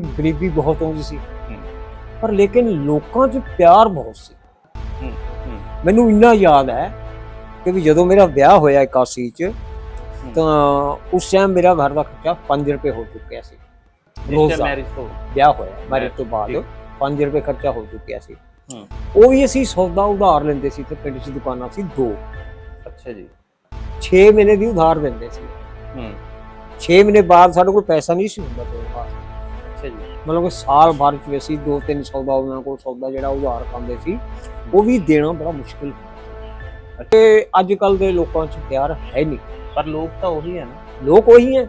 ਗਰੀਬੀ ਬਹੁਤ ਆਉਂਦੀ ਸੀ। ਪਰ ਲੇਕਿਨ ਲੋਕਾਂ 'ਚ ਪਿਆਰ ਬਹੁਤ ਸੀ। ਮੈਨੂੰ ਇੰਨਾ ਯਾਦ ਹੈ ਕਿ ਵੀ ਜਦੋਂ ਮੇਰਾ ਵਿਆਹ ਹੋਇਆ 81 ਚ ਤਾਂ ਉਸ ਟਾਈਮ ਮੇਰਾ ਘਰ ਦਾ ਖਰਚਾ 5 ਰੁਪਏ ਹੋ ਚੁੱਕਿਆ ਸੀ। ਰੋਜ਼। ਦਾ ਤੋਂ। ਵਿਆਹ ਹੋਇਆ ਮੈਰਿਜ ਤੋਂ ਬਾਅਦ ਠੀਕ। 5 ਰੁਪਏ ਖਰਚਾ ਹੋ ਚੁੱਕਿਆ ਸੀ। ਉਹ ਵੀ ਅਸੀਂ ਸੌਦਾ ਉਧਾਰ ਲੈਂਦੇ ਸੀ ਤੇ ਪਿੰਡ 'ਚ ਦੁਕਾਨਾਂ ਸੀ ਦੋ। ਅੱਛਾ ਜੀ। 6 ਮਹੀਨੇ ਦੀ ਉਧਾਰ ਦਿੰਦੇ ਸੀ। ਹੂੰ। 6 ਮਹੀਨੇ ਬਾਅਦ ਸਾਡੇ ਕੋਲ ਪੈਸਾ ਨਹੀਂ ਸੀ ਹੁੰਦਾ। ਵਾਸਤੇ ਅੱਛਾ ਜੀ। ਮਤਲਬ ਕਿ ਸਾਲ ਭਰ ਚ ਅਸੀਂ ਦੋ ਤਿੰਨ ਸੌਦਾ ਉਹਨਾਂ ਕੋਲ ਸੌਦਾ ਜਿਹੜਾ ਉਧਾਰ ਖਾਂਦੇ ਸੀ ਉਹ ਵੀ ਦੇਣਾ ਬੜਾ ਮੁਸ਼ਕਿਲ। ਤੇ ਅੱਜ ਕੱਲ ਦੇ ਲੋਕਾਂ 'ਚ ਪਿਆਰ ਹੈ ਨਹੀਂ। ਪਰ ਲੋਕ ਤਾਂ ਉਹੀ ਹੈ ਨਾ। ਲੋਕ ਉਹੀ ਹੈ।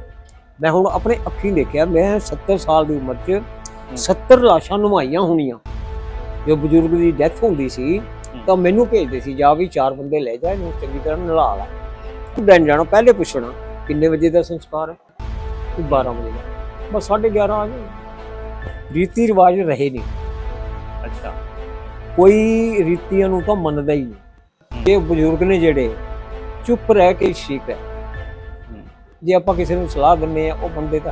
ਮੈਂ ਹੁਣ ਆਪਣੇ ਅੱਖੀਂ ਦੇਖਿਆ ਮੈਂ 70 ਸਾਲ ਦੀ ਉਮਰ 'ਚ 70 ਲਾਸ਼ਾਂ ਨਵਾਈਆਂ ਹੋਣੀਆਂ। ਜੋ ਬਜ਼ੁਰਗ ਦੀ ਡੈਥ ਹੁੰਦੀ ਸੀ ਤਾਂ ਮੈਨੂੰ ਭੇਜਦੇ ਸੀ ਜਾ ਵੀ ਚਾਰ ਬੰਦੇ ਲੈ ਜਾ ਇਹਨੂੰ ਚੰਗੀ ਤਰ੍ਹਾਂ ਨਲਾ ਲਾ। ਦਿਨ ਜਾਣਾ ਪਹਿਲੇ ਪੁੱਛਣਾ ਕਿੰਨੇ ਵਜੇ ਦਾ ਸੰਸਕਾਰ ਹੈ? ਕੋਈ 12 ਵਜੇ ਦਾ। ਬਸ 11:30 ਆ ਗਏ। ਰੀਤੀ ਰਿਵਾਜ ਰਹੇ ਨਹੀਂ। ਅੱਛਾ। ਕੋਈ ਰੀਤੀਆਂ ਨੂੰ ਤਾਂ ਮੰਨਦਾ ਹੀ ਨਹੀਂ। ਇਹ ਬਜ਼ੁਰਗ ਨੇ ਜਿਹੜੇ ਚੁੱਪ ਰਹਿ ਕੇ ਠੀਕ ਹੈ। ਜੇ ਆਪਾਂ ਕਿਸੇ ਨੂੰ ਸਲਾਹ ਦਿੰਨੇ ਆ ਉਹ ਬੰਦੇ ਤਾਂ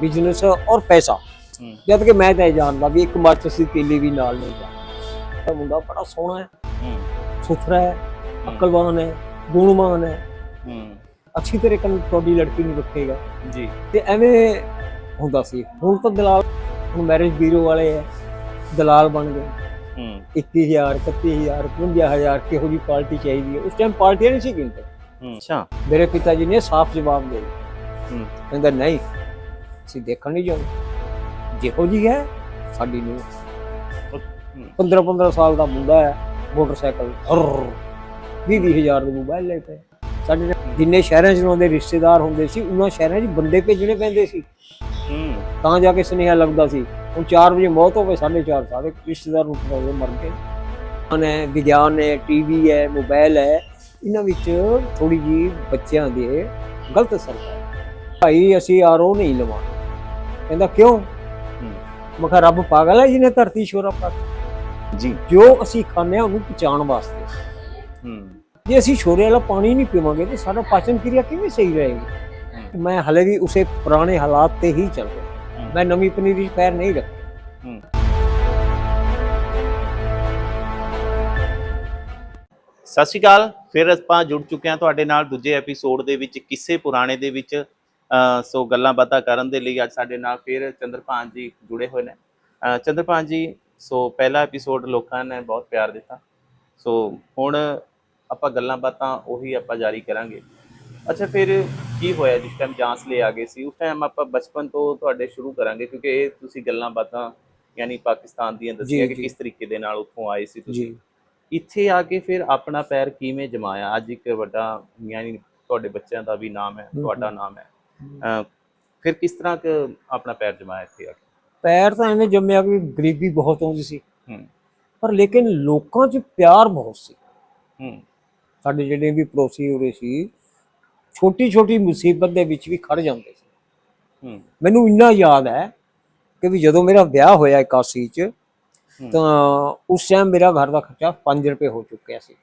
ਬਿਜ਼ਨਸ ਔਰ ਪੈਸਾ। ਜਦ ਕਿ ਮੈਂ ਤਾਂ ਜਾਣਦਾ ਵੀ ਇੱਕ ਮਾਚਸ ਦੀ ਤੀਲੀ ਵੀ ਨਾਲ ਨਹੀਂ ਜਾ ਇਹ ਮੁੰਡਾ ਬੜਾ ਸੋਹਣਾ ਹੈ। ਸੁਥਰਾ ਹੈ ਅਕਲਵਾਨ ਹੈ ਗੁਣਵਾਨ ਹੈ। ਅੱਛੀ ਤਰ੍ਹਾਂ ਨਾਲ ਤੁਹਾਡੀ ਲੜਕੀ ਨੂੰ ਰੱਖੇਗਾ। ਜੀ। ਤੇ ਐਵੇਂ ਹੁੰਦਾ ਸੀ। ਹੁਣ ਤਾਂ ਦਲਾਲ ਹੁਣ ਮੈਰਿਜ ਬਿਊਰੋ ਵਾਲੇ ਹੈ। ਦਲਾਲ ਬਣ ਗਏ। ਹੂੰ। 21000 31000 51000 ਕਿਹੋ ਜੀ ਪਾਰਟੀ ਚਾਹੀਦੀ ਹੈ। ਉਸ ਟਾਈਮ ਪਾਰਟੀਆਂ ਨਹੀਂ ਸੀ ਗਿਣਦੇ। ਹੂੰ ਅੱਛਾ। ਮੇਰੇ ਪਿਤਾ ਜੀ ਨੇ ਸਾਫ਼ ਜਵਾਬ ਦੇ ਦਿੱਤਾ। ਹੂੰ। ਕਹਿੰਦਾ ਨਹੀਂ ਅਸੀਂ ਦੇਖਣ ਨਹੀਂ ਜਾਣਾ। ਜਿਹੋ ਜੀ ਹੈ ਸਾਡੀ ਨੂੰ ਹੂੰ। 15 15 ਸਾਲ ਦਾ ਮੁੰਡਾ ਹੈ ਮੋਟਰਸਾਈਕਲ ਹਰ 20 ਹਜ਼ਾਰ ਦੇ ਮੋਬਾਈਲ ਲੈ ਪਏ ਸਾਡੇ ਜਿੰਨੇ ਸ਼ਹਿਰਾਂ 'ਚ ਉਹਨਾਂ ਦੇ ਰਿਸ਼ਤੇਦਾਰ ਹੁੰਦੇ ਸੀ ਉਹਨਾਂ ਸ਼ਹਿਰਾਂ 'ਚ ਬੰਦੇ ਭੇਜਣੇ ਪੈਂਦੇ ਸੀ। ਤਾਂ ਜਾ ਕੇ ਸੁਨੇਹਾ ਲੱਗਦਾ ਸੀ। ਹੁਣ 4 ਵਜੇ ਮੌਤ ਹੋਵੇ 4:30 ਸਾਰੇ ਰਿਸ਼ਤੇਦਾਰ ਨੂੰ ਪਤਾ ਹੋਵੇ ਮਰ ਗਏ। ਨੇ ਵਿਗਿਆਨ ਹੈ ਟੀਵੀ ਹੈ ਮੋਬਾਈਲ ਹੈ ਇਹਨਾਂ ਵਿੱਚ ਥੋੜੀ ਜੀ ਬੱਚਿਆਂ ਦੇ ਗਲਤ ਅਸਰ ਹੈ ਭਾਈ ਅਸੀਂ ਆਰੋ ਨਹੀਂ ਲਵਾਉਣਾ ਕਹਿੰਦਾ ਕਿਉਂ? ਹੂੰ। ਮੈਂ ਕਿਹਾ ਰੱਬ ਪਾਗਲ ਹੈ ਜਿਹਨੇ ਧਰਤੀ ਸ਼ੋਰਾ ਪਾ ਜੀ। ਜੋ ਅਸੀਂ ਖਾਂਦੇ ਹਾਂ ਉਹਨੂੰ ਪਚਾਉਣ ਵਾਸਤੇ। ਹੂੰ। ਜੇ ਅਸੀਂ ਸ਼ੋਰੇ ਵਾਲਾ ਪਾਣੀ ਨਹੀਂ ਪੀਵਾਂਗੇ ਤੇ ਸਾਡਾ ਪਾਚਨ ਕਿਰਿਆ ਕਿਵੇਂ ਸਹੀ ਰਹੇਗੀ? ਮੈਂ ਹਲੇ ਵੀ ਉਸੇ ਪੁਰਾਣੇ ਹਾਲਾਤ ਤੇ ਹੀ ਚੱਲ ਰਿਹਾ। ਮੈਂ ਨਵੀਂ ਪਨੀਰੀ ਪੈਰ ਨਹੀਂ ਰੱਖ ਸਤਿ ਸ਼੍ਰੀ ਅਕਾਲ। ਫਿਰ ਆਪਾਂ ਜੁੜ ਚੁੱਕੇ ਹਾਂ ਤੁਹਾਡੇ ਨਾਲ ਦੂਜੇ ਐਪੀਸੋਡ ਦੇ ਵਿੱਚ ਕਿਸੇ ਪੁਰਾਣੇ ਦੇ ਵਿੱਚ। ਸੋ ਗੱਲਾਂ ਬਾਤਾਂ ਕਰਨ ਦੇ ਲਈ ਅੱਜ ਸਾਡੇ ਨਾਲ ਫਿਰ ਚੰਦਰਪਾਨ ਜੀ ਜੁੜੇ ਹੋਏ ਨੇ। ਚੰਦਰਪਾਨ ਜੀ ਸੋ ਪਹਿਲਾ ਐਪੀਸੋਡ ਲੋਕਾਂ ਨੇ ਬਹੁਤ ਪਿਆਰ ਦਿੱਤਾ। ਸੋ ਹੁਣ ਆਪਾਂ ਗੱਲਾਂ ਬਾਤਾਂ ਉਹੀ ਆਪਾਂ ਜਾਰੀ ਕਰਾਂਗੇ। ਅੱਛਾ ਫਿਰ ਕੀ ਹੋਇਆ ਜਿਸ ਟਾਈਮ ਜਾਂਚ ਲਈ ਆ ਗਏ ਸੀ? ਉਸ ਟਾਈਮ ਆਪਾਂ ਬਚਪਨ ਤੋਂ ਤੁਹਾਡੇ ਸ਼ੁਰੂ ਕਰਾਂਗੇ ਕਿਉਂਕਿ ਇਹ ਤੁਸੀਂ ਗੱਲਾਂ ਬਾਤਾਂ ਯਾਨੀ ਪਾਕਿਸਤਾਨ ਦੀਆਂ ਦੱਸੀਆਂ ਕਿ। ਕਿਸ ਤਰੀਕੇ ਦੇ ਨਾਲ ਉੱਥੋਂ ਆਏ ਸੀ ਤੁਸੀਂ। ਇੱਥੇ ਆ ਕੇ ਫਿਰ ਆਪਣਾ ਪੈਰ ਕਿਵੇਂ ਜਮਾਇਆ? ਅੱਜ ਇੱਕ ਵੱਡਾ ਯਾਨੀ ਤੁਹਾਡੇ ਬੱਚਿਆਂ ਦਾ ਵੀ ਨਾਮ ਹੈ। ਤੁਹਾਡਾ ਨਾਮ ਹੈ। ਫਿਰ ਕਿਸ ਤਰ੍ਹਾਂ ਕਿ ਆਪਣਾ ਪੈਰ ਜਮਾਇਆ ਇੱਥੇ ਆ ਕੇ? ਪੈਰ ਤਾਂ ਐਵੇਂ ਜੰਮਿਆ ਕਿ ਗਰੀਬੀ ਬਹੁਤ ਆਉਂਦੀ ਸੀ। ਪਰ ਲੇਕਿਨ ਲੋਕਾਂ 'ਚ ਪਿਆਰ ਬਹੁਤ ਸੀ। ਸਾਡੇ ਜਿਹੜੇ ਵੀ ਪੜੋਸੀ ਉਰੇ ਸੀ ਛੋਟੀ ਛੋਟੀ ਮੁਸੀਬਤ ਦੇ ਵਿੱਚ ਵੀ ਖੜ ਜਾਂਦੇ ਸੀ। ਹੂੰ। ਮੈਨੂੰ ਇੰਨਾ ਯਾਦ ਹੈ ਕਿ ਵੀ ਜਦੋਂ ਮੇਰਾ ਵਿਆਹ ਹੋਇਆ 81 ਚ। ਤਾਂ ਉਸ ਟਾਈਮ ਮੇਰਾ ਘਰ ਦਾ ਖਰਚਾ 5 ਰੁਪਏ ਹੋ ਚੁੱਕਿਆ ਸੀ।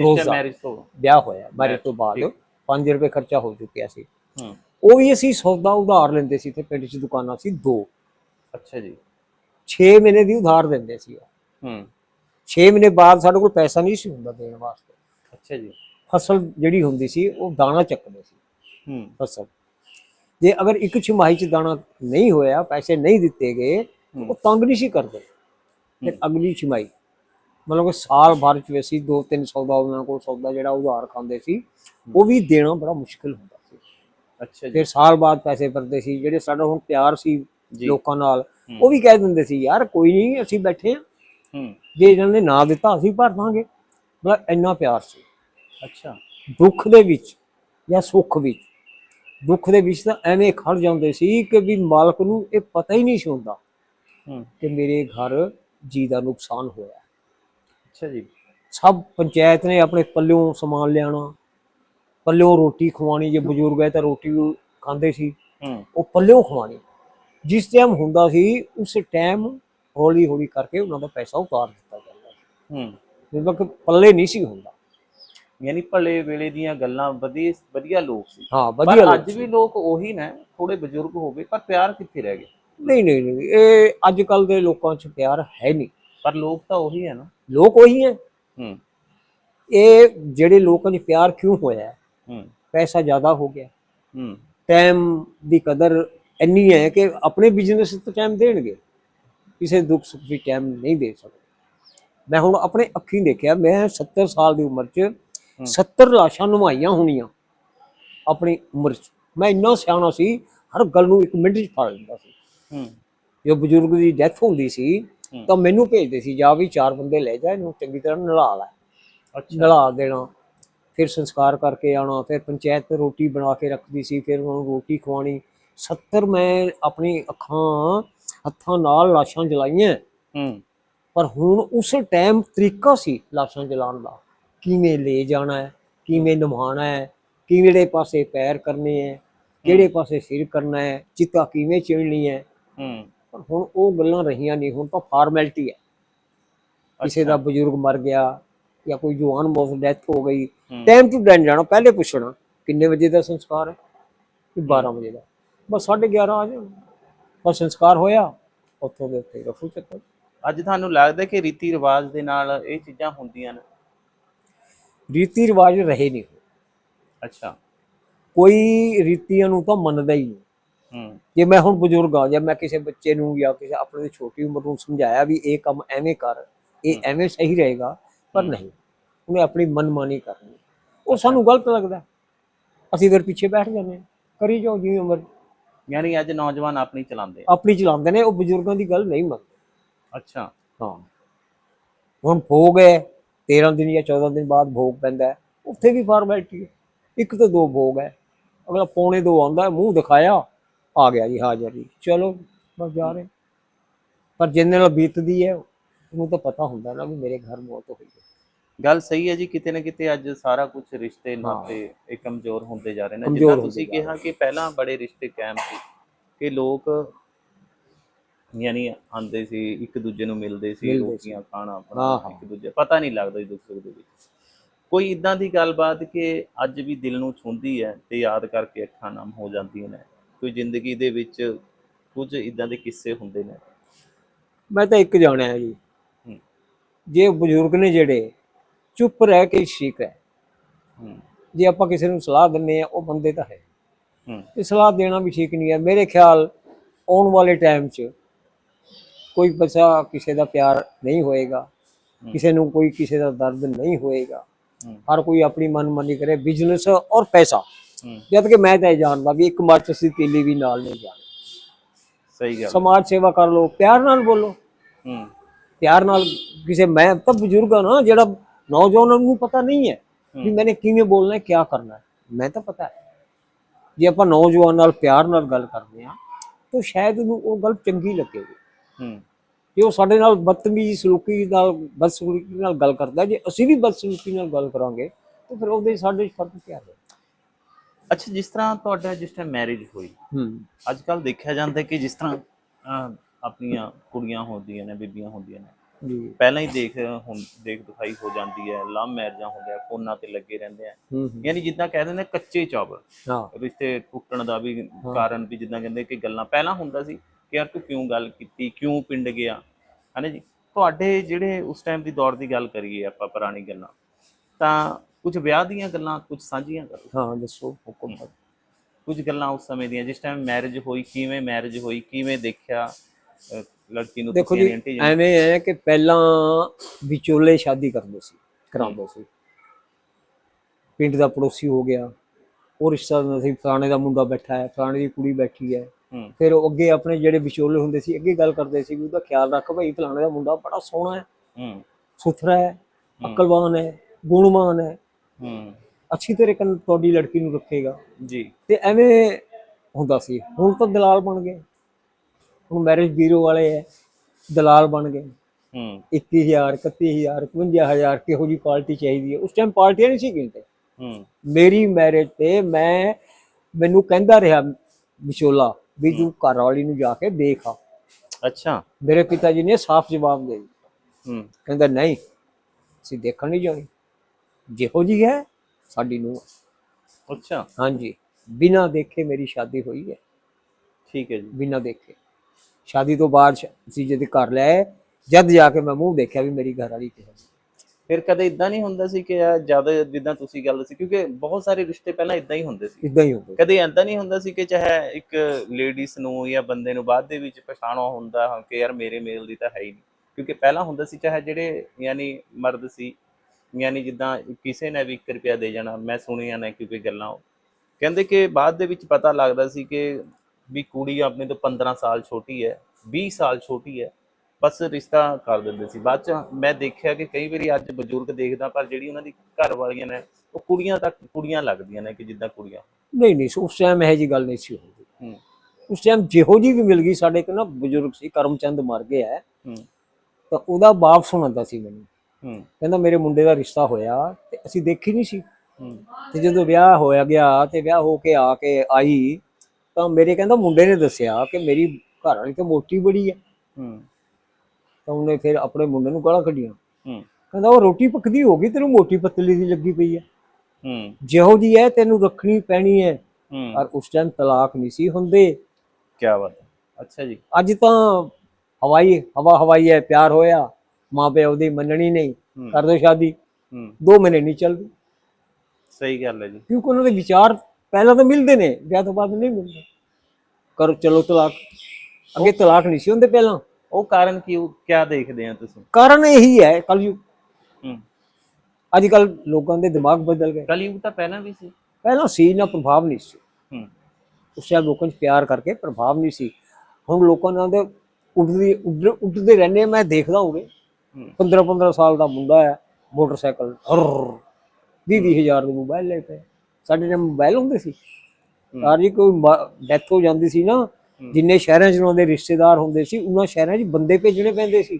ਰੋਜ਼ ਜਿਸ ਦਾ ਮੈਰਿਜ ਤੋਂ ਵਿਆਹ ਹੋਇਆ ਮੈਰਿਜ ਤੋਂ ਬਾਅਦ ਠੀਕ। 5 ਰੁਪਏ ਖਰਚਾ ਹੋ ਚੁੱਕਿਆ ਸੀ। ਹੂੰ। ਉਹ ਵੀ ਅਸੀਂ ਸੌਦਾ ਉਧਾਰ ਲੈਂਦੇ ਸੀ ਤੇ ਪਿੰਡ 'ਚ ਦੁਕਾਨਾਂ ਸੀ ਦੋ। ਅੱਛਾ ਜੀ। 6 ਮਹੀਨੇ ਦੀ ਉਧਾਰ ਦਿੰਦੇ ਸੀ ਹੂੰ। 6 ਮਹੀਨੇ ਬਾਅਦ ਸਾਡੇ ਕੋਲ ਪੈਸਾ ਨਹੀਂ ਸੀ ਹੁੰਦਾ ਦੇਣ ਵਾਸਤੇ। ਅੱਛਾ ਜੀ। ਫਸਲ ਜਿਹੜੀ ਹੁੰਦੀ ਸੀ ਉਹ ਦਾਣਾ ਚੱਕਦੇ ਸੀ। ਹੂੰ। ਫਸਲ। ਜੇ ਅਗਰ ਇੱਕ ਛਮਾਈ ਚ ਦਾਣਾ ਨਹੀਂ ਹੋਇਆ ਪੈਸੇ ਨਹੀਂ ਦਿੱਤੇ ਗਏ ਉਹ ਤੰਗ ਨਹੀਂ ਸੀ ਕਰਦੇ। ਫਿਰ ਅਗਲੀ ਛਮਾਈ ਮਤਲਬ ਕਿ ਸਾਲ ਭਰ ਚ ਵੀ ਅਸੀਂ ਦੋ ਤਿੰਨ ਸੌਦਾ ਉਹਨਾਂ ਕੋਲ ਸੌਦਾ ਜਿਹੜਾ ਉਧਾਰ ਖਾਂਦੇ ਸੀ ਉਹ ਵੀ ਦੇਣਾ ਬੜਾ ਮੁਸ਼ਕਿਲ ਹੁੰਦਾ ਸੀ। ਅੱਛਾ ਜੀ। ਫਿਰ ਸਾਲ ਬਾਅਦ ਪੈਸੇ ਭਰਦੇ ਸੀ ਜਿਹੜੇ ਸਾਡਾ ਹੁਣ ਪਿਆਰ ਸੀ। ਲੋਕਾਂ ਨਾਲ। ਉਹ ਵੀ ਕਹਿ ਦਿੰਦੇ ਸੀ ਯਾਰ ਕੋਈ ਨਹੀਂ ਅਸੀਂ ਬੈਠੇ ਹੂੰ। ਜੇ ਇਹਨਾਂ ਨੇ ਨਾ ਦਿੱਤਾ ਅਸੀਂ ਭਰ ਦਾਂਗੇ। ਮਤਲਬ ਇੰਨਾ ਪਿਆਰ ਸੀ। ਅੱਛਾ। ਦੁੱਖ ਦੇ ਵਿੱਚ ਜਾਂ ਸੁੱਖ ਵਿੱਚ? ਦੁੱਖ ਦੇ ਵਿੱਚ ਤਾਂ ਐਵੇਂ ਖੜ ਜਾਂਦੇ ਸੀ ਕਿ ਵੀ ਮਾਲਕ ਨੂੰ ਇਹ ਪਤਾ ਹੀ ਨਹੀਂ ਸੀ ਹੁੰਦਾ ਹੂੰ। ਕਿ ਮੇਰੇ ਘਰ ਜੀ ਦਾ ਨੁਕਸਾਨ ਹੋਇਆ। ਅੱਛਾ ਜੀ। ਸਭ ਪੰਚਾਇਤ ਨੇ ਆਪਣੇ ਪੱਲਿਓਂ ਸਮਾਨ ਲਿਆਣਾ ਪੱਲਿਓਂ ਰੋਟੀ ਖਵਾਣੀ ਜੇ ਬਜ਼ੁਰਗ ਹੈ ਤਾਂ ਰੋਟੀ ਖਾਂਦੇ ਸੀ। ਉਹ ਪੱਲਿਓਂ ਖਵਾਣੀ ਜਿਸ ਟਾਈਮ ਹੁੰਦਾ ਸੀ ਉਸ ਟਾਈਮ ਹੌਲੀ ਹੌਲੀ ਕਰਕੇ ਉਹਨਾਂ ਦਾ ਪੈਸਾ ਉਤਾਰ ਦਿੱਤਾ ਜਾਂਦਾ ਹੂੰ। ਕਿ ਪੱਲੇ ਨਹੀਂ ਸੀ ਹੁੰਦਾ। ਯਾਨੀ ਭਲੇ ਵੇਲੇ ਦੀਆਂ ਗੱਲਾਂ ਵਧੀਆ ਵਧੀਆ ਲੋਕ ਸੀ। ਹਾਂ ਪਰ ਵਧੀਆ ਅੱਜ ਵੀ ਲੋਕ ਉਹੀ ਨੇ ਥੋੜੇ ਬਜ਼ੁਰਗ ਹੋ ਗਏ ਪਰ ਪਿਆਰ ਕਿੱਥੇ ਰਹਿ ਗਿਆ? ਨਹੀਂ ਨਹੀਂ ਨਹੀਂ ਇਹ ਅੱਜ ਕੱਲ ਦੇ ਲੋਕਾਂ 'ਚ ਪਿਆਰ ਹੈ ਨਹੀਂ। ਪਰ ਲੋਕ ਤਾਂ ਉਹੀ ਹੈ ਨਾ। ਲੋਕ ਉਹੀ ਹੈ। ਹੂੰ। ਇਹ ਜਿਹੜੇ ਲੋਕਾਂ 'ਚ ਪਿਆਰ ਕਿਉਂ ਹੋਇਆ ਹੈ? ਹੂੰ। ਪੈਸਾ ਜ਼ਿਆਦਾ ਹੋ ਗਿਆ। ਹੂੰ। ਟਾਈਮ ਦੀ ਕਦਰ ਇੰਨੀ ਹੈ ਕਿ ਆਪਣੇ ਬਿਜ਼ਨਸ ਤੇ ਟਾਈਮ ਦੇਣਗੇ। ਕਿਸੇ ਦੁੱਖ ਸੁੱਖ ਵੀ ਟਾਈਮ ਨਹੀਂ ਦੇ ਸਕਦੇ। ਮੈਂ ਹੁਣ ਆਪਣੇ ਅੱਖੀਂ ਦੇਖਿਆ ਮੈਂ 70 ਸਾਲ ਦੀ ਉਮਰ 'ਚ 70 ਲਾਸ਼ਾਂ ਨਮਾਈਆਂ ਹੋਣੀਆਂ ਆਪਣੀ ਉਮਰ 'ਚ। ਮੈਂ ਇੰਨਾ ਸਿਆਣਾ ਸੀ ਹਰ ਗੱਲ ਨੂੰ ਇੱਕ ਮਿੰਟ 'ਚ ਫੜ ਲੈਂਦਾ ਸੀ। ਹੂੰ। ਜੋ ਬਜ਼ੁਰਗ ਦੀ ਡੈਥ ਹੁੰਦੀ ਸੀ। ਤਾਂ ਮੈਨੂੰ ਭੇਜਦੇ ਸੀ ਜਾ ਵੀ ਚਾਰ ਬੰਦੇ ਲੈ ਜਾ ਇਹਨੂੰ ਚੰਗੀ ਤਰ੍ਹਾਂ ਨਲਾ ਲੈ। ਅੱਛਾ। ਨਲਾ ਦੇਣਾ। ਫਿਰ ਸੰਸਕਾਰ ਕਰਕੇ ਆਉਣਾ ਫਿਰ ਪੰਚਾਇਤ ਤੇ ਰੋਟੀ ਬਣਾ ਕੇ ਰੱਖਦੀ ਸੀ ਫਿਰ ਉਹਨਾਂ ਨੂੰ ਰੋਟੀ ਖਵਾਣੀ 70 ਮੈਂ ਆਪਣੀ ਅੱਖਾਂ ਹੱਥਾਂ ਨਾਲ ਲਾਸ਼ਾਂ ਜਲਾਈਆਂ। ਹੂੰ। ਪਰ ਹੁਣ ਉਸ ਟਾਈਮ ਤਰੀਕਾ ਸੀ ਲਾਸ਼ਾਂ ਜਲਾਉਣ ਦਾ। ਕਿਵੇਂ ਲੈ ਜਾਣਾ ਹੈ ਕਿਵੇਂ ਨਮਾਉਣਾ ਹੈ ਕਿਹੜੇ ਪਾਸੇ ਪੈਰ ਕਰਨੇ ਹੈ ਕਿਹੜੇ ਪਾਸੇ ਸਿਰ ਕਰਨਾ ਹੈ ਚਿੱਤਾ ਕਿਵੇਂ ਚਿਣਨੀ ਹੈ। ਹੂੰ। ਪਰ ਹੁਣ ਉਹ ਗੱਲਾਂ ਰਹੀਆਂ ਨਹੀਂ ਹੁਣ ਤਾਂ ਫਾਰਮੈਲਿਟੀ ਹੈ। ਕਿਸੇ ਦਾ ਬਜ਼ੁਰਗ ਮਰ ਗਿਆ ਜਾਂ ਕੋਈ ਜਵਾਨ ਮੌਤ ਡੈਥ ਹੋ ਗਈ। ਟਾਈਮ ਟੂ ਟਾਈਮ ਜਾਣਾ ਪਹਿਲੇ ਪੁੱਛਣਾ ਕਿੰਨੇ ਵਜੇ ਦਾ ਸੰਸਕਾਰ ਹੈ? ਕਿ 12 ਵਜੇ ਦਾ। ਬਸ 11:30 ਆ ਜਾਓ। ਬਸ ਸੰਸਕਾਰ ਹੋਇਆ ਉੱਥੋਂ ਦੇ ਉੱਤੇ ਰਫੂ ਚੱਕਰ ਅੱਜ ਤੁਹਾਨੂੰ ਲੱਗਦਾ ਕਿ ਰੀਤੀ ਰਿਵਾਜ ਦੇ ਨਾਲ ਇਹ ਚੀਜ਼ਾਂ ਹੁੰਦੀਆਂ ਨੇ? ਰੀਤੀ ਰਿਵਾਜ ਰਹੇ ਨਹੀਂ ਅੱਛਾ। ਕੋਈ ਰੀਤੀਆਂ ਨੂੰ ਤਾਂ ਮੰਨਦਾ ਹੀ ਨਹੀਂ। ਹੂੰ। ਜੇ ਮੈਂ ਹੁਣ ਬਜ਼ੁਰਗ ਆ ਜਾਂ ਮੈਂ ਕਿਸੇ ਬੱਚੇ ਨੂੰ ਜਾਂ ਕਿਸੇ ਆਪਣੇ ਛੋਟੀ ਉਮਰ ਨੂੰ ਸਮਝਾਇਆ ਵੀ ਇਹ ਕੰਮ ਐਵੇਂ ਕਰ ਇਹ ਐਵੇਂ ਸਹੀ ਰਹੇਗਾ ਪਰ ਨਹੀਂ। ਉਹਨੇ ਆਪਣੀ ਮਨਮਾਨੀ ਕਰਨੀ। ਉਹ ਸਾਨੂੰ ਗਲਤ ਲੱਗਦਾ। ਅਸੀਂ ਫਿਰ ਪਿੱਛੇ ਬੈਠ ਜਾਂਦੇ ਹਾਂ। ਕਰੀ ਜਾਓ ਜੀ ਉਮਰ। ਯਾਨੀ ਅੱਜ ਨੌਜਵਾਨ ਆਪਣੀ ਚਲਾਉਂਦੇ ਆ। ਆਪਣੀ ਚਲਾਉਂਦੇ ਨੇ ਉਹ ਬਜ਼ੁਰਗਾਂ ਦੀ ਗੱਲ ਨਹੀਂ ਮੰਨਦੇ। ਅੱਛਾ। ਹਾਂ। ਹੁਣ ਹੈ 13 ਦਿਨ ਜਾਂ 14 ਦਿਨ ਬਾਅਦ ਭੋਗ ਪੈਂਦਾ ਉੱਥੇ ਵੀ ਫਾਰਮੈਲਿਟੀ ਹੈ। ਇੱਕ ਤੋਂ ਦੋ ਭੋਗ ਹੈ। ਅਗਲਾ ਪੌਣੇ ਦੋ ਆਉਂਦਾ ਮੂੰਹ ਦਿਖਾਇਆ ਆ ਗਿਆ ਜੀ ਹਾਜ਼ਰ ਜੀ। ਚਲੋ ਬਸ ਜਾ ਰਹੇ। ਪਰ ਜਿੰਨੇ ਨਾਲ ਬੀਤਦੀ ਹੈ ਉਹਨੂੰ ਤਾਂ ਪਤਾ ਹੁੰਦਾ ਨਾ ਵੀ ਮੇਰੇ ਘਰ ਮੌਤ ਹੋਈ ਹੈ। ਗੱਲ ਸਹੀ ਹੈ ਜੀ ਕਿਤੇ ਨਾ ਕਿਤੇ ਅੱਜ ਸਾਰਾ ਕੁਝ ਰਿਸ਼ਤੇ ਨਾਤੇ ਇਹ ਕਮਜ਼ੋਰ ਹੁੰਦੇ ਜਾ ਰਹੇ ਨੇ। ਜਿੱਦਾਂ ਤੁਸੀਂ ਕਿਹਾ ਕਿ ਪਹਿਲਾਂ ਬੜੇ ਰਿਸ਼ਤੇ ਕਾਇਮ ਸੀ ਕਿ ਲੋਕ ਯਾਨੀ ਆਂਦੇ ਸੀ ਇੱਕ ਦੂਜੇ ਨੂੰ ਮਿਲਦੇ ਸੀ ਮਿਲਦੇ ਸੀ। ਰੋਟੀਆਂ ਖਾਣਾ ਹਾਂ, ਆਪਣਾ ਹਾਂ। ਇੱਕ ਦੂਜੇ ਪਤਾ ਨਹੀਂ ਲੱਗਦਾ ਸੀ ਦੁੱਖ ਸੁੱਖ ਦੇ ਵਿੱਚ। ਕੋਈ ਇਦਾਂ ਦੀ ਗੱਲਬਾਤ ਕਿ ਅੱਜ ਵੀ ਦਿਲ ਨੂੰ ਛੂੰਹਦੀ ਹੈ ਤੇ ਯਾਦ ਕਰਕੇ ਅੱਖਾਂ ਨਮ ਹੋ ਜਾਂਦੀਆਂ ਨੇ? ਕੋਈ ਜ਼ਿੰਦਗੀ ਦੇ ਵਿੱਚ ਕੁਝ ਇਦਾਂ ਦੇ ਕਿੱਸੇ ਹੁੰਦੇ ਨੇ? ਮੈਂ ਤਾਂ ਇੱਕ ਜਾਣਿਆ ਜੀ। ਹੂੰ। ਜੇ ਬਜ਼ੁਰਗ ਨੇ ਜਿਹੜੇ ਚੁੱਪ ਰਹਿ ਕੇ ਠੀਕ ਹੈ। ਹੂੰ। ਜੇ ਆਪਾਂ ਕਿਸੇ ਨੂੰ ਸਲਾਹ ਦਿੰਨੇ ਆ ਉਹ ਬੰਦੇ ਤਾਂ ਹੈ। ਹੂੰ। ਤੇ ਸਲਾਹ ਦੇਣਾ ਵੀ ਠੀਕ ਨਹੀਂ ਹੈ। ਮੇਰੇ ਖਿਆਲ ਆਉਣ ਵਾਲੇ ਟਾਈਮ 'ਚ ਕੋਈ ਬੱਚਾ ਕਿਸੇ ਦਾ ਪਿਆਰ ਨਹੀਂ ਹੋਏਗਾ ਕਿਸੇ ਨੂੰ ਕੋਈ ਕਿਸੇ ਦਾ ਦਰਦ ਨਹੀਂ ਹੋਏਗਾ ਹੂੰ। ਹਰ ਕੋਈ ਆਪਣੀ ਮਨਮਾਨੀ ਕਰੇ ਬਿਜ਼ਨਸ ਔਰ ਪੈਸਾ। ਹੂੰ। ਜਦ ਕਿ ਮੈਂ ਤਾਂ ਇਹ ਜਾਣਦਾ ਵੀ ਇੱਕ ਮਾਚਸ ਦੀ ਤੀਲੀ ਵੀ ਨਾਲ ਨਹੀਂ ਜਾਣੀ ਸਹੀ ਗੱਲ ਸਮਾਜ ਸੇਵਾ ਕਰ ਲਓ ਪਿਆਰ ਨਾਲ ਬੋਲੋ। ਹੂੰ। ਪਿਆਰ ਨਾਲ ਕਿਸੇ ਮੈਂ ਤਾਂ ਬਜ਼ੁਰਗ ਆ ਨਾ ਜਿਹੜਾ ਨੌਜਵਾਨਾਂ ਨੂੰ ਪਤਾ ਨਹੀਂ ਹੈ ਵੀ ਮੈਨੇ ਕਿਵੇਂ ਬੋਲਣਾ ਹੈ ਕਿਆ ਕਰਨਾ ਹੈ। ਮੈਂ ਤਾਂ ਪਤਾ ਹੈ। ਜੇ ਆਪਾਂ ਨੌਜਵਾਨ ਨਾਲ ਪਿਆਰ ਨਾਲ ਗੱਲ ਕਰਦੇ ਆ ਤਾਂ ਸ਼ਾਇਦ ਉਹਨੂੰ ਉਹ ਗੱਲ ਚੰਗੀ ਲੱਗੇਗੀ। ਹੂੰ। ਜੇ ਉਹ ਸਾਡੇ ਨਾਲ ਬਦਤਮੀਜ਼ੀ ਸਲੂਕੀ ਨਾਲ ਬਦਸਲੂਕੀ ਨਾਲ ਗੱਲ ਕਰਦਾ। ਜੇ ਅਸੀਂ ਵੀ ਬਦਸਲੂਕੀ ਨਾਲ ਗੱਲ ਕਰਾਂਗੇ ਤਾਂ ਫਿਰ ਉਹਦੇ ਸਾਡੇ ਫ਼ਰਕ ਕੀ ਹੈ ਅੱਛਾ ਜਿਸ ਤਰ੍ਹਾਂ ਤੁਹਾਡਾ ਜਿਸ ਟਾਈਮ ਮੈਰਿਜ ਹੋਈ ਹੂੰ। ਅੱਜ ਕੱਲ ਦੇਖਿਆ ਜਾਂਦਾ ਕਿ ਜਿਸ ਤਰ੍ਹਾਂ ਆਪਣੀਆਂ ਕੁੜੀਆਂ ਹੁੰਦੀਆਂ ਨੇ ਬੀਬੀਆਂ ਹੁੰਦੀਆਂ ਨੇ ਜੀ। ਪਹਿਲਾਂ ਹੀ ਦੇਖ ਹੁਣ ਦੇਖ ਦਿਖਾਈ ਹੋ ਜਾਂਦੀ ਹੈ ਲਵ ਮੈਰਿਜਾਂ ਹੁੰਦੀਆਂ ਫੋਨਾਂ ਤੇ ਲੱਗੇ ਰਹਿੰਦੇ ਆ। ਯਾਨੀ ਜਿੱਦਾਂ ਕਹਿੰਦੇ ਨੇ ਕੱਚੇ ਚੌਬਰ ਹਾਂ। ਰਿਸ਼ਤੇ ਟੁੱਟਣ ਦਾ ਵੀ ਕਾਰਨ ਵੀ ਜਿੱਦਾਂ ਕਹਿੰਦੇ ਕਿ ਗੱਲਾਂ ਪਹਿਲਾਂ ਹੁੰਦਾ ਸੀ ਕਿ ਯਾਰ ਤੂੰ ਕਿਉਂ ਗੱਲ ਕੀਤੀ ਕਿਉਂ ਪਿੰਡ ਗਿਆ? ਹਨਾ ਜੀ? ਤੁਹਾਡੇ ਜਿਹੜੇ ਉਸ ਟਾਈਮ ਦੀ ਦੌਰ ਦੀ ਗੱਲ ਕਰੀਏ ਆਪਾਂ ਪੁਰਾਣੀ ਗੱਲਾਂ ਤਾਂ ਕੁਝ ਵਿਆਹ ਦੀਆਂ ਗੱਲਾਂ ਕੁਝ ਸਾਂਝੀਆਂ ਕਰੋ ਹਾਂ ਦੱਸੋ ਹੁਕਮ। ਕੁਝ ਗੱਲਾਂ ਉਸ ਸਮੇਂ ਦੀਆਂ ਜਿਸ ਟਾਈਮ ਮੈਰਿਜ ਹੋਈ ਕਿਵੇਂ ਮੈਰਿਜ ਹੋਈ ਕਿਵੇਂ ਦੇਖਿਆ ਲੜਕੀ ਨੂੰ ਦੇਖੋ ਜੀ ਐਵੇਂ ਹੈ ਕਿ ਪਹਿਲਾਂ ਵਿਚੋਲੇ ਸ਼ਾਦੀ ਕਰਦੇ ਸੀ ਕਰਾਉਂਦੇ ਸੀ। ਪਿੰਡ ਦਾ ਪੜੋਸੀ ਹੋ ਗਿਆ ਉਹ ਰਿਸ਼ਤਾ ਸੀ ਫਲਾਣੇ ਦਾ ਮੁੰਡਾ ਬੈਠਾ ਹੈ ਫਲਾਣੇ ਦੀ ਕੁੜੀ ਬੈਠੀ ਹੂੰ। ਫਿਰ ਉਹ ਅੱਗੇ ਆਪਣੇ ਜਿਹੜੇ ਵਿਚੋਲੇ ਹੁੰਦੇ ਸੀ ਅੱਗੇ ਗੱਲ ਕਰਦੇ ਸੀ ਵੀ ਉਹਦਾ ਖਿਆਲ ਰੱਖ ਭਾਈ ਫਲਾਣੇ ਦਾ ਮੁੰਡਾ ਬੜਾ ਸੋਹਣਾ ਹੈ। ਹੂੰ। ਸੁਥਰਾ ਹੈ ਅਕਲਵਾਨ ਹੈ ਗੁਣਵਾਨ ਹੈ। ਹੂੰ। ਅੱਛੀ ਤਰ੍ਹਾਂ ਕਨ ਤੁਹਾਡੀ ਲੜਕੀ ਨੂੰ ਰੱਖੇਗਾ। ਜੀ। ਤੇ ਐਵੇਂ ਹੁੰਦਾ ਸੀ। ਹੁਣ ਤਾਂ ਦਲਾਲ ਬਣ ਗਏ। ਹੁਣ ਮੈਰਿਜ ਬਿਊਰੋ ਵਾਲੇ ਹੈ ਦਲਾਲ ਬਣ ਗਏ। ਹੂੰ। 21000 31000 51000 ਕਿਹੋ ਜੀ ਪਾਰਟੀ ਚਾਹੀਦੀ ਹੈ। ਉਸ ਟਾਈਮ ਪਾਰਟੀਆਂ ਨਹੀਂ ਸੀ ਗਿਣਦੇ। ਹੂੰ। ਮੇਰੀ ਮੈਰਿਜ ਤੇ ਮੈਂ ਮੈਨੂੰ ਕਹਿੰਦਾ ਰਿਹਾ ਵਿਚੋਲਾ ਵੀ ਤੂੰ ਘਰ ਵਾਲੀ ਨੂੰ ਜਾ ਕੇ ਦੇਖ ਆ। ਅੱਛਾ। ਮੇਰੇ ਪਿਤਾ ਜੀ ਨੇ ਸਾਫ਼ ਜਵਾਬ ਦੇ ਹੂੰ। ਕਹਿੰਦਾ ਨਹੀਂ ਅਸੀਂ ਦੇਖਣ ਨਹੀਂ ਜਾਣੀ। ਜਿਹੋ ਜੀ ਹੈ ਸਾਡੀ ਨੂੰ ਅੱਛਾ। ਹਾਂਜੀ। ਬਿਨਾਂ ਦੇਖੇ ਮੇਰੀ ਸ਼ਾਦੀ ਹੋਈ ਹੈ। ਠੀਕ ਹੈ ਜੀ। ਬਿਨਾਂ ਦੇਖੇ। ਸ਼ਾਦੀ ਤੋਂ ਬਾਅਦ ਸ਼- ਅਸੀਂ ਜਦ ਘਰ ਲਿਆਏ ਜਦ ਜਾ ਕੇ ਮੈਂ ਮੂੰਹ ਦੇਖਿਆ ਵੀ ਮੇਰੀ ਘਰ ਵਾਲੀ ਕਿਹਾ ਫਿਰ ਕਦੇ ਇਦਾਂ ਨਹੀਂ ਹੁੰਦਾ ਸੀ ਕਿ ਯਾਰ ਜਦ ਜਿੱਦਾਂ ਤੁਸੀਂ ਗੱਲ ਸੀ ਕਿਉਂਕਿ ਬਹੁਤ ਸਾਰੇ ਰਿਸ਼ਤੇ ਪਹਿਲਾਂ ਇਦਾਂ ਹੀ ਹੁੰਦੇ ਸੀ। ਇਦਾਂ ਹੀ ਹੋ ਗਿਆ ਕਦੇ ਐਂਦਾ ਨਹੀਂ ਹੁੰਦਾ ਸੀ ਕਿ ਚਾਹੇ ਇੱਕ ਲੇਡੀਜ਼ ਨੂੰ ਜਾਂ ਬੰਦੇ ਨੂੰ ਬਾਅਦ ਦੇ ਵਿੱਚ ਪਛਾਣੋ ਹੁੰਦਾ ਹਾਂ ਕਿ ਯਾਰ ਮੇਰੇ ਮੇਲ ਦੀ ਤਾਂ ਹੈ ਹੀ ਨਹੀਂ। ਕਿਉਂਕਿ ਪਹਿਲਾਂ ਹੁੰਦਾ ਸੀ ਚਾਹੇ ਜਿਹੜੇ ਯਾਨੀ ਮਰਦ ਸੀ ਯਾਨੀ ਜਿੱਦਾਂ ਕਿਸੇ ਨੇ ਵੀ 1 ਰੁਪਿਆ ਦੇ ਜਾਣਾ ਮੈਂ ਸੁਣੀਆਂ ਨੇ ਕਿਉਂਕਿ ਗੱਲਾਂ ਉਹ। ਕਹਿੰਦੇ ਕਿ ਬਾਅਦ ਦੇ ਵਿੱਚ ਪਤਾ ਲੱਗਦਾ ਸੀ ਕਿ ਵੀ ਕੁੜੀ ਆਪਣੇ ਤੋਂ 15 ਸਾਲ ਛੋਟੀ ਹੈ 20 ਸਾਲ ਛੋਟੀ ਹੈ। ਬਸ ਰਿਸ਼ਤਾ ਕਰ ਦਿੰਦੇ ਸੀ। ਬਾਅਦ ਚ ਮੈਂ ਦੇਖਿਆ ਕਿ ਕਈ ਵਾਰੀ ਅੱਜ ਬਜ਼ੁਰਗ ਦੇਖਦਾ ਪਰ ਜਿਹੜੀ ਉਹਨਾਂ ਦੀ ਘਰ ਵਾਲੀਆਂ ਨੇ ਉਹ ਕੁੜੀਆਂ ਤੱਕ ਕੁੜੀਆਂ ਲੱਗਦੀਆਂ ਨੇ ਕਿ ਜਿੱਦਾਂ ਕੁੜੀਆਂ। ਨਹੀਂ ਨਹੀਂ ਉਸ ਟਾਈਮ ਇਹ ਜੀ ਗੱਲ ਨਹੀਂ ਸੀ ਹੁੰਦੀ। ਉਸ ਟਾਈਮ ਜਿਹੋ ਜੀ ਵੀ ਮਿਲ ਗਈ ਸਾਡੇ ਕੋਲ ਨਾ ਬਜ਼ੁਰਗ ਸੀ ਕਰਮਚੰਦ ਮਰ ਗਿਆ ਹੈ, ਤਾਂ ਉਹਦਾ ਬਾਪ ਸੁਣਾਉਂਦਾ ਸੀ ਮੈਨੂੰ। ਹੂੰ। ਕਹਿੰਦਾ ਮੇਰੇ ਮੁੰਡੇ ਦਾ ਰਿਸ਼ਤਾ ਹੋਇਆ ਤੇ ਅਸੀਂ ਦੇਖੀ ਨਹੀਂ ਸੀ। ਤੇ ਜਦੋਂ ਵਿਆਹ ਹੋਇਆ ਗਿਆ ਤੇ ਵਿਆਹ ਹੋ ਕੇ ਆ ਕੇ ਆਈ ਤਾਂ ਮੇਰੇ ਕਹਿੰਦਾ ਮੁੰਡੇ ਨੇ ਦੱਸਿਆ ਕਿ ਮੇਰੀ ਘਰ ਵਾਲੀ ਤਾਂ ਮੋਟੀ ਬੜੀ ਹੂੰ। ਤਾਂ ਉਹਨੇ ਫਿਰ ਆਪਣੇ ਮੁੰਡੇ ਨੂੰ ਗਾਲਾਂ ਕੱਢੀਆਂ। ਹੂੰ। ਕਹਿੰਦਾ ਉਹ ਰੋਟੀ ਪੱਕਦੀ ਹੋ ਗਈ ਤੈਨੂੰ ਮੋਟੀ ਪਤਲੀ ਦੀ ਲੱਗੀ ਪਈ ਹੈ। ਹੂੰ। ਜਿਹੋ ਜੀ ਹੈ ਤੈਨੂੰ ਰੱਖਣੀ ਪੈਣੀ ਹੈ। ਹੂੰ। ਪਰ ਉਸ ਟਾਈਮ ਤਲਾਕ ਨਹੀਂ ਸੀ ਹੁੰਦੇ। ਕੀ ਬਾਤ ਹੈ। ਅੱਛਾ ਜੀ। ਅੱਜ ਤਾਂ ਹਵਾਈ ਹਵਾ ਹਵਾਈ ਹੈ ਪਿਆਰ ਹੋਇਆ। ਮਾਂ ਪਿਓ ਦੀ ਮੰਨਣੀ ਨਹੀਂ। ਕਰ ਦੋ ਸ਼ਾਦੀ ਹੂੰ। 2 ਮਹੀਨੇ ਨਹੀਂ ਚੱਲਦੀ। ਸਹੀ ਗੱਲ ਹੈ ਜੀ। ਕਿਉਂਕਿ ਉਹਨਾਂ ਦੇ ਵਿਚਾਰ ਪਹਿਲਾਂ ਤਾਂ ਮਿਲਦੇ ਨੇ ਵਿਆਹ ਤੋਂ ਬਾਅਦ ਨਹੀਂ ਮਿਲਦੇ। ਕਰੋ ਚਲੋ ਤਲਾਕ। ਅੱਗੇ ਤਲਾਕ ਨਹੀਂ ਸੀ ਹੁੰਦੇ ਪਹਿਲਾਂ। ਉਹ ਕਾਰਨ ਕੀ ਕਿਆ ਦੇਖਦੇ ਆ ਤੁਸੀਂ? ਕਾਰਨ ਇਹੀ ਹੈ ਕਲਯੁਗ। ਹੂੰ। ਅੱਜ ਕੱਲ ਲੋਕਾਂ ਦੇ ਦਿਮਾਗ ਬਦਲ ਗਏ। ਕਲਯੁਗ ਤਾਂ ਪਹਿਲਾਂ ਵੀ ਸੀ। ਪਹਿਲਾਂ ਸੀ ਨਾ ਪ੍ਰਭਾਵ ਨਹੀਂ ਸੀ। ਹੂੰ। ਉਸ ਲੋਕਾਂ 'ਚ ਪਿਆਰ ਕਰਕੇ ਪ੍ਰਭਾਵ ਨਹੀਂ ਸੀ। ਹੁਣ ਲੋਕਾਂ ਨਾਲ ਦੇ ਉੱਡਦੀ ਉੱਡ ਉੱਡਦੇ ਰਹਿੰਦੇ ਮੈਂ ਦੇਖਦਾ ਹੋਵੇ ਹੂੰ। 15 15 ਸਾਲ ਦਾ ਮੁੰਡਾ ਹੈ ਮੋਟਰਸਾਈਕਲ ਹਰ 20 ਹਜ਼ਾਰ ਦੇ ਮੋਬਾਈਲ ਲੈ ਪਏ ਸਾਡੇ ਨਾਲ ਮੋਬਾਈਲ ਹੁੰਦੇ ਸੀ। ਜੀ ਕੋਈ ਡੈਥ ਹੋ ਜਾਂਦੀ ਸੀ ਨਾ ਜਿੰਨੇ ਸ਼ਹਿਰਾਂ 'ਚ ਉਹਨਾਂ ਦੇ ਰਿਸ਼ਤੇਦਾਰ ਹੁੰਦੇ ਸੀ ਉਹਨਾਂ ਸ਼ਹਿਰਾਂ 'ਚ ਬੰਦੇ ਭੇਜਣੇ ਪੈਂਦੇ ਸੀ।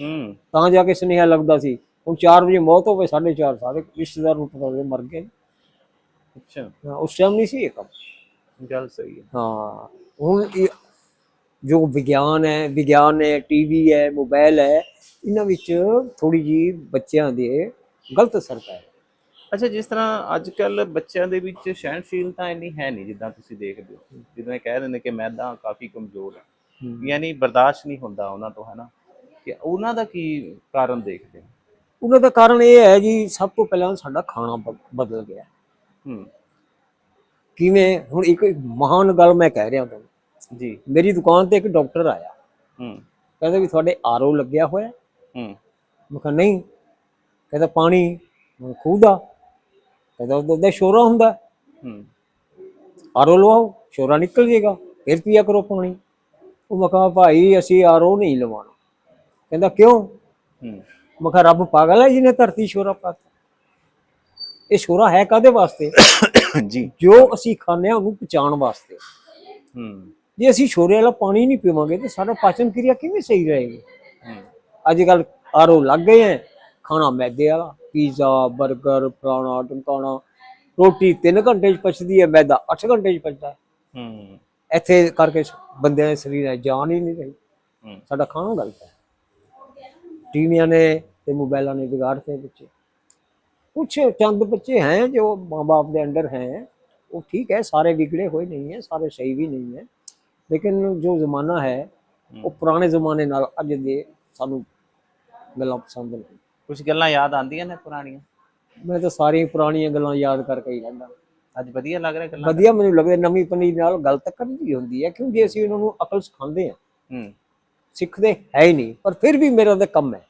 ਹੂੰ। ਤਾਂ ਜਾ ਕੇ ਸੁਨੇਹਾ ਲੱਗਦਾ ਸੀ ਹੁਣ 4 ਵਜੇ ਮੌਤ ਹੋਵੇ 4:30 ਸਾਰੇ ਰਿਸ਼ਤੇਦਾਰ ਨੂੰ ਪਤਾ ਲੱਗੇ ਮਰ ਗਏ ਅੱਛਾ। ਹਾਂ, ਉਸ ਟਾਈਮ ਨਹੀਂ ਸੀ ਇਹ ਕੰਮ। ਗੱਲ ਸਹੀ ਹੈ। ਹਾਂ ਹੁਣ ਇਹ ਜੋ ਵਿਗਿਆਨ ਹੈ ਵਿਗਿਆਨ ਹੈ ਟੀਵੀ ਹੈ ਮੋਬਾਈਲ ਹੈ ਇਹਨਾਂ ਵਿੱਚ ਥੋੜੀ ਜੀ ਬੱਚਿਆਂ ਦੇ ਗਲਤ ਅਸਰ ਪੈ ਰਿਹਾ ਅੱਛਾ ਜਿਸ ਤਰ੍ਹਾਂ ਅੱਜ ਕੱਲ ਬੱਚਿਆਂ ਦੇ ਵਿੱਚ ਸਹਿਣਸ਼ੀਲਤਾ ਇੰਨੀ ਹੈ ਨਹੀਂ ਜਿੱਦਾਂ ਤੁਸੀਂ ਦੇਖਦੇ ਹੋ। ਜਿੱਦਾਂ ਇਹ ਕਹਿ ਦਿੰਦੇ ਕਿ ਮੈਦਾ ਕਾਫੀ ਕਮਜ਼ੋਰ ਹੈ। ਯਾਨੀ ਬਰਦਾਸ਼ਤ ਨਹੀਂ ਹੁੰਦਾ ਉਹਨਾਂ ਤੋਂ ਹੈ ਨਾ? ਕਿ ਉਹਨਾਂ ਦਾ ਕੀ ਕਾਰਨ ਦੇਖਦੇ ਹੋ? ਉਹਨਾਂ ਦਾ ਕਾਰਨ ਇਹ ਹੈ ਜੀ ਸਭ ਤੋਂ ਪਹਿਲਾਂ ਸਾਡਾ ਖਾਣਾ ਬ- ਬਦਲ ਗਿਆ। ਹੂੰ। ਕਿਵੇਂ? ਹੁਣ ਇੱਕ ਮਹਾਨ ਗੱਲ ਮੈਂ ਕਹਿ ਰਿਹਾ ਤੁਹਾਨੂੰ। ਜੀ। ਮੇਰੀ ਦੁਕਾਨ ਤੇ ਇੱਕ ਡਾਕਟਰ ਆਇਆ। ਹੂੰ। ਕਹਿੰਦਾ ਵੀ ਤੁਹਾਡੇ ਆਰਓ ਲੱਗਿਆ ਹੋਇਆ। ਹੈ? ਹੂੰ ਮੈਂ ਕਿਹਾ ਨਹੀਂ। ਕਹਿੰਦਾ ਪਾਣੀ ਮੈਂ ਕਿਹਾ ਖੂਹ ਦਾ। ਕਹਿੰਦਾ ਉਹਦਾ ਸ਼ੋਰਾ ਹੁੰਦਾ। ਹੂੰ। ਆਰਓ ਲਵਾਓ ਸ਼ੋਰਾ ਨਿਕਲ ਜਾਏਗਾ ਫਿਰ ਪੀਆ ਕਰੋ ਪਾਣੀ ਉਹ ਮੈਂ ਕਿਹਾ ਭਾਈ ਅਸੀਂ ਆਰਓ ਨਹੀਂ ਲਵਾਉਣਾ। ਕਹਿੰਦਾ ਕਿਉਂ? ਹੂੰ। ਮੈਂ ਕਿਹਾ ਰੱਬ ਪਾਗਲ ਹੈ ਜਿਹਨੇ ਧਰਤੀ ਸ਼ੋਰਾ ਪਾਤਾ। ਇਹ ਸ਼ੋਰਾ ਹੈ ਕਾਦੇ ਵਾਸਤੇ? ਜੀ। ਜੋ ਅਸੀਂ ਖਾਂਦੇ ਹਾਂ ਉਹਨੂੰ ਪਚਾਉਣ ਵਾਸਤੇ। ਹੂੰ। ਜੇ ਅਸੀਂ ਸ਼ੋਰੇ ਵਾਲਾ ਪਾਣੀ ਨਹੀਂ ਪੀਵਾਂਗੇ ਤਾਂ ਸਾਡਾ ਪਾਚਨ ਕਿਰਿਆ ਕਿਵੇਂ ਸਹੀ ਰਹੇਗੀ? ਹੂੰ। ਅੱਜ ਕੱਲ ਆਰਓ ਲੱਗ ਗਏ ਹੈ ਖਾਣਾ ਮੈਦੇ ਵਾਲਾ। ਪੀਜ਼ਾ 버ਗਰ ਪਰਾਣਾ ਟਮਕਾਣਾ ਰੋਟੀ 3 ਘੰਟੇ ਚ ਪਚਦੀ ਹੈ ਮੈਦਾ 8 ਘੰਟੇ ਚ ਪਚਦਾ ਹੂੰ। ਇੱਥੇ ਕਰਕੇ ਬੰਦਿਆਂ ਦੇ ਸਰੀਰ ਹੈ ਜਾਨ ਹੀ ਨਹੀਂ ਰਹੀ। ਸਾਡਾ ਖਾਣਾ ਗਲਤ ਹੈ। ਟੀਵੀਆਂ ਨੇ ਤੇ ਮੋਬਾਈਲਾਂ ਨੇ ਵਿਗਾੜਤੇ ਬੱਚੇ। ਕੁਛ ਚੰਦ ਬੱਚੇ ਹੈ ਜੋ ਮਾਂ-ਬਾਪ ਦੇ ਅੰਡਰ ਹੈ ਉਹ ਠੀਕ ਹੈ ਸਾਰੇ ਵਿਗੜੇ ਹੋਏ ਨਹੀਂ ਹੈ ਸਾਰੇ ਸਹੀ ਵੀ ਨਹੀਂ ਹੈ। ਲੇਕਿਨ ਜੋ ਜ਼ਮਾਨਾ ਹੈ। ਉਹ ਪੁਰਾਣੇ ਜ਼ਮਾਨੇ ਨਾਲ ਅੱਜ ਦੇ ਸਾਨੂੰ ਗੱਲਾਂ ਪਸੰਦ ਨਹੀਂ। ਕੁਝ ਗੱਲਾਂ ਯਾਦ ਆਉਂਦੀਆਂ ਨੇ ਪੁਰਾਣੀਆਂ? ਮੈਂ ਤਾਂ ਸਾਰੀਆਂ ਪੁਰਾਣੀਆਂ ਗੱਲਾਂ ਯਾਦ ਕਰਕੇ ਹੀ ਰਹਿੰਦਾ। ਅੱਜ ਵਧੀਆ ਲੱਗ ਰਿਹਾ ਗੱਲਾਂ? ਵਧੀਆ ਮੈਨੂੰ ਲੱਗਦਾ ਨਵੀਂ ਪਨੀਰ ਨਾਲ ਗੱਲ ਤਾਂ ਕਰਦੀ ਹੁੰਦੀ ਹੈ ਕਿਉਂਕਿ ਅਸੀਂ ਉਹਨਾਂ ਨੂੰ ਅਕਲ ਸਿਖਾਉਂਦੇ ਹਾਂ। ਹੂੰ। ਸਿੱਖਦੇ ਹੈ ਹੀ ਨਹੀਂ ਪਰ ਫਿਰ ਵੀ ਮੇਰਾ ਤਾਂ ਕੰਮ ਹੈ।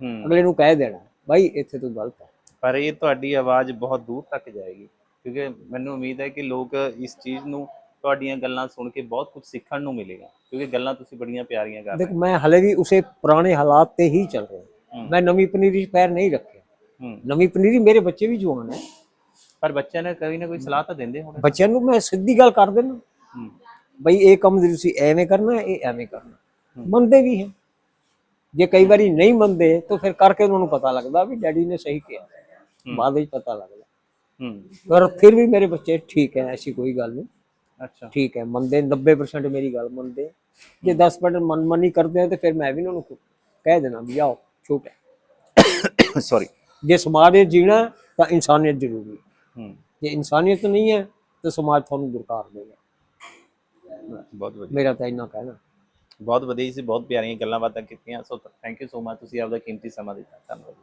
ਹੂੰ। ਅਗਲੇ ਨੂੰ ਕਹਿ ਦੇਣਾ ਬਾਈ ਇੱਥੇ ਤੂੰ ਗਲਤ ਹੈ। ਪਰ ਇਹ ਤੁਹਾਡੀ ਆਵਾਜ਼ ਬਹੁਤ ਦੂਰ ਤੱਕ ਜਾਏਗੀ ਕਿਉਂਕਿ ਮੈਨੂੰ ਉਮੀਦ ਹੈ ਕਿ ਲੋਕ ਇਸ ਚੀਜ਼ ਨੂੰ ਤੁਹਾਡੀਆਂ ਗੱਲਾਂ ਸੁਣ ਕੇ ਬਹੁਤ ਕੁਝ ਸਿੱਖਣ ਨੂੰ ਮਿਲੇਗਾ ਕਿਉਂਕਿ ਗੱਲਾਂ ਤੁਸੀਂ ਬੜੀਆਂ ਪਿਆਰੀਆਂ ਕਰ ਰਹੇ ਦੇਖ ਮੈਂ ਹਲੇ ਵੀ ਉਸੇ ਪੁਰਾਣੇ ਹਾਲਾਤ ਤੇ ਹੀ ਚੱਲ ਰਿਹਾ। ਹੂੰ। ਮੈਂ ਨਵੀਂ ਪਨੀਰੀ 'ਚ ਪੈਰ ਨਹੀਂ ਰੱਖਿਆ। ਹੂੰ। ਨਵੀਂ ਪਨੀਰੀ ਮੇਰੇ ਬੱਚੇ ਵੀ ਜਵਾਨ ਹੈ। ਪਰ ਬੱਚਿਆਂ ਨੇ ਕਦੀ ਨਾ ਕੋਈ ਸਲਾਹ ਤਾਂ ਦਿੰਦੇ ਹੋਣੇ। ਬੱਚਿਆਂ ਨੂੰ ਮੈਂ ਸਿੱਧੀ ਗੱਲ ਕਰ ਦਿੰਦਾ। ਹੂੰ। ਬਈ ਇਹ ਕੰਮ ਤੁਸੀਂ ਐਵੇਂ ਕਰਨਾ ਇਹ ਐਵੇਂ ਕਰਨਾ। ਮੰਨਦੇ ਵੀ ਹੈ। ਜੇ ਕਈ ਵਾਰੀ ਨਹੀਂ ਮੰਨਦੇ ਤਾਂ ਫਿਰ ਕਰਕੇ ਉਹਨਾਂ ਨੂੰ ਪਤਾ ਲੱਗਦਾ ਵੀ ਡੈਡੀ ਨੇ ਸਹੀ ਕਿਹਾ। ਬਾਅਦ ਵਿੱਚ ਪਤਾ ਲੱਗਦਾ। ਹੂੰ। ਪਰ ਫਿਰ ਵੀ ਮੇਰੇ ਬੱਚੇ ਠੀਕ ਹੈ ਐਸੀ ਕੋਈ ਗੱਲ ਨਹੀਂ। ਅੱਛਾ। ਠੀਕ ਹੈ ਮੰਨਦੇ 90% ਮੇਰੀ ਗੱਲ ਮੰਨਦੇ। ਜੇ 10% ਮਨਮਨੀ ਕਰਦੇ ਆ ਤੇ ਫਿਰ ਮੈਂ ਵੀ ਉਹਨਾਂ ਨੂੰ ਕਹਿ ਦੇਣਾ ਵੀ ਆਓ। ਛੋਟ ਹੈ। ਸੌਰੀ ਜੇ ਸਮਾਜ ਦੇ ਜੀਣਾ ਤਾਂ ਇਨਸਾਨੀਅਤ ਜ਼ਰੂਰੀ ਹੈ। ਜੇ ਇਨਸਾਨੀਅਤ ਨਹੀਂ ਹੈ ਤਾਂ ਸਮਾਜ ਤੁਹਾਨੂੰ ਦੁਰਕਾਰ ਦੇਗਾ। ਬਹੁਤ ਵਧੀਆ। ਮੇਰਾ ਤਾਂ ਇੰਨਾ ਕਹਿਣਾ। ਬਹੁਤ ਵਧੀਆ ਜੀ ਬਹੁਤ ਪਿਆਰੀਆਂ ਗੱਲਾਂ ਬਾਤਾਂ ਕੀਤੀਆਂ। So thank you so much ਤੁਸੀਂ ਆਪਦਾ ਕੀਮਤੀ ਸਮਾਂ ਦਿੱਤਾ। ਧੰਨਵਾਦ।